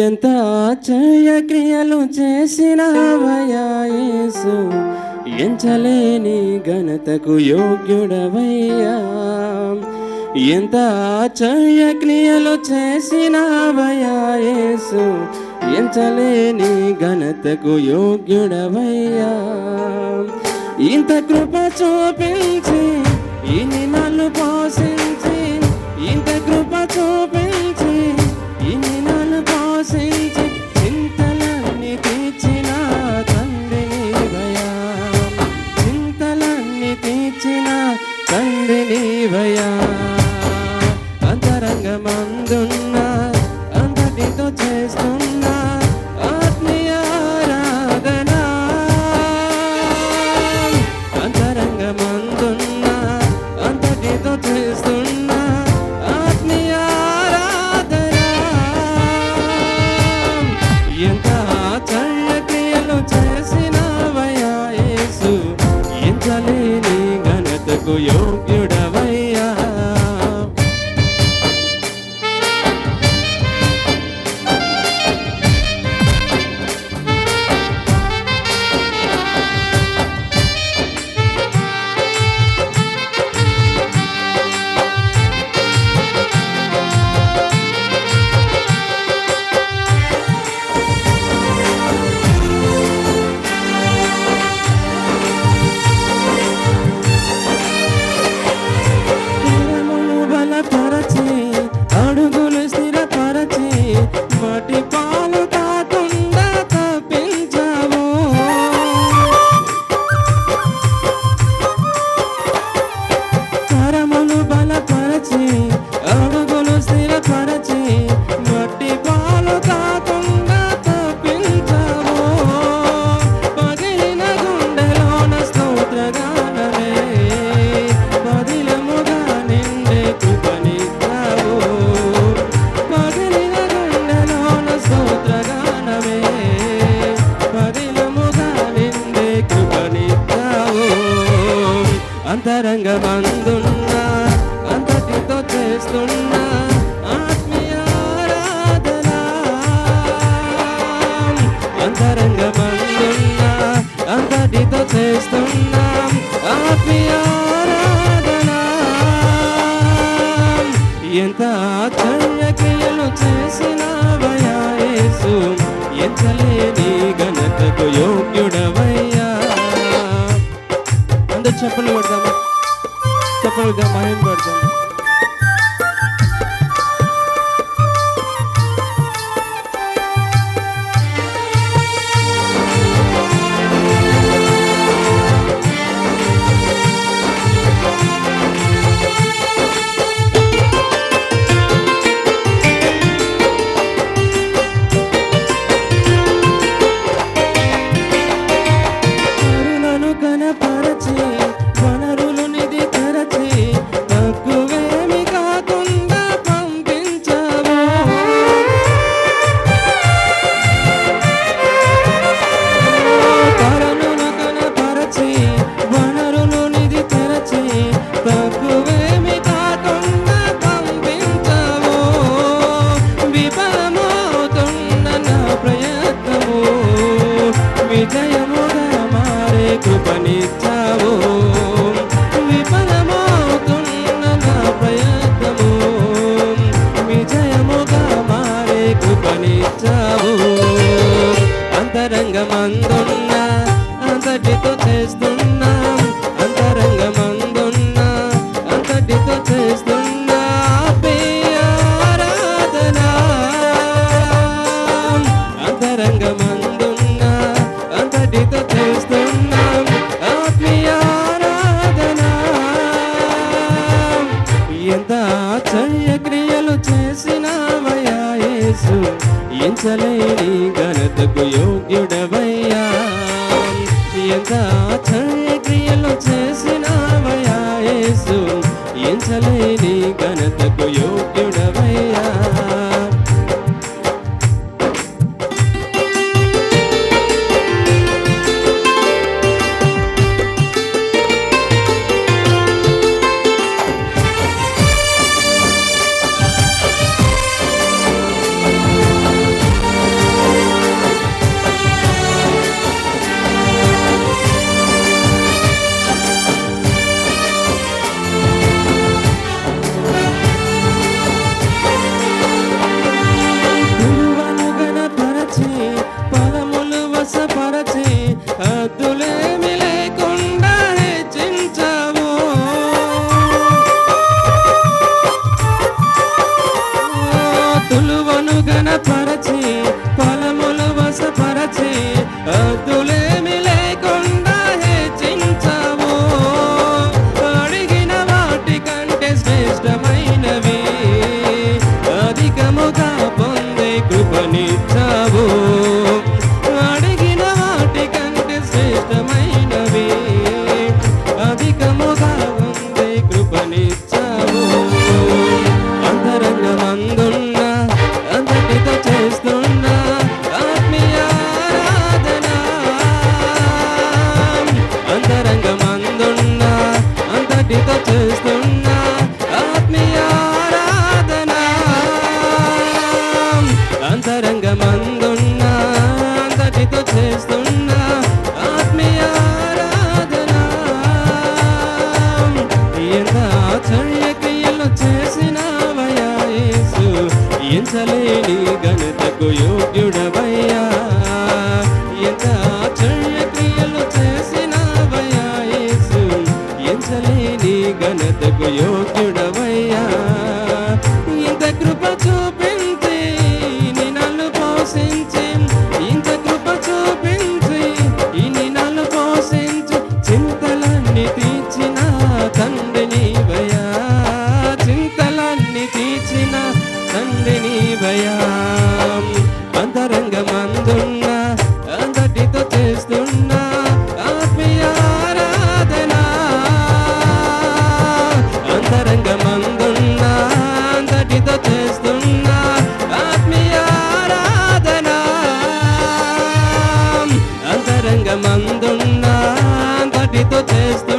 ఎంత ఆశ్చర్య క్రియలు చేసినవయ్యా యేసు. ఎంచలేని ఘనతకు యోగ్యుడవయ్యా. ఎంత ఆశ్చర్య క్రియలు చేసినవయ్యా యేసు. ఎంచలేని ఘనతకు యోగ్యుడవయ్యా. ఇంత కృప చూపించి ఇన్ని నన్ను పోషించి ఇంత కృప చూపి ఘనతకు యోగ్యుడవయ్యా అంతరంగమందున్న అంతటితో చేస్తున్నా ఆత్మీయ ఆరాధన. అంతరంగమందున్న అంతటితో చేస్తున్నాం ఆత్మీయ ఎంత ఆశ్చర్య క్రియలు చేసినవయ్యా యేసు ఎంచలేని ఘనతకు యోగ్యుడవయ్యా. అందరు చెప్పలు కొడదామా दुर्गा महेंद्र మారే అంతరంగమందున్న అంతటితో చేస్తున్నా అంతరంగమందున్న అంతటితో చేస్తున్నా ఆరాధన. అంతరంగమందున్న అంతటితో చేస్తున్నాం ఆత్మీయారాధన ఎంత ఆశ్చర్య క్రియలు చేసి యేసు ఎంచలేని ఘనతకు యోగ్యుడవయ్యా. ఎంత ఆశ్చర్య క్రియలు చేసినవయ్యా యేసు ఎంచలేని ఘనతకు యోగ్యుడవయ్యా. చేస్తున్నా ఆత్మీయ ఆరాధన అంతరంగమందున్నా అంతటితో చేస్తున్నా ఆత్మీయ ఆరాధన ఎంత ఆచర్య క్రియలు చేసినావయ్యా యేసు. ఎంచలేని గణతకు యోగ్యుడవయ్యా. ఎంత ఆచర్య క్రియలు చేసినావయ్యా ఘనతకు యోగ్యుడవ The taste